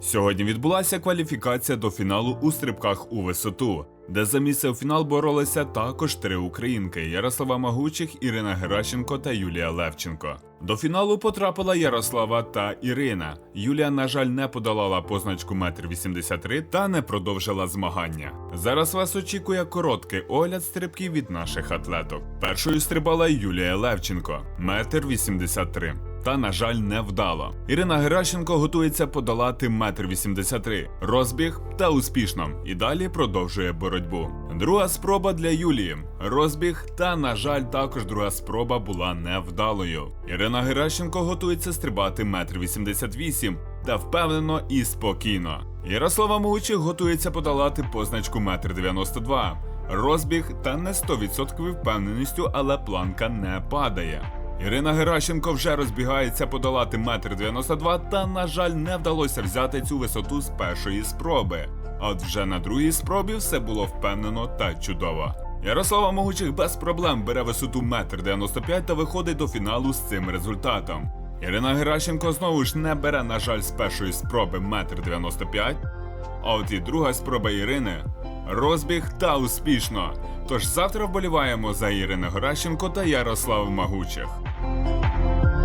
Сьогодні відбулася кваліфікація до фіналу у стрибках у висоту, де за місце у фінал боролися також три українки: Ярослава Магучих, Ірина Геращенко та Юлія Левченко. До фіналу потрапила Ярослава та Ірина. Юлія, на жаль, не подолала позначку 1,83 м та не продовжила змагання. Зараз вас очікує короткий огляд стрибків від наших атлеток. Першою стрибала Юлія Левченко, 1,83 м. Та, на жаль, не вдало. Ірина Геращенко готується подолати 1,83 м, розбіг та успішно. І далі продовжує боротьбу. Друга спроба для Юлії. Розбіг, та, на жаль, також друга спроба була невдалою. Ірина Геращенко готується стрибати 1,88 м та впевнено і спокійно. Ярослава Мучих готується подолати позначку 1,92 м. Розбіг та не 100% впевненістю, але планка не падає. Ірина Геращенко вже розбігається подолати 1,92 м, та, на жаль, не вдалося взяти цю висоту з першої спроби. А от вже на другій спробі все було впевнено та чудово. Ярослава Могучих без проблем бере висоту 1,95 м та виходить до фіналу з цим результатом. Ірина Геращенко знову ж не бере, на жаль, з першої спроби 1,95 м, а от і друга спроба Ірини розбіг та успішно. Тож завтра вболіваємо за Ірину Геращенко та Ярославу Магучих. Thank you.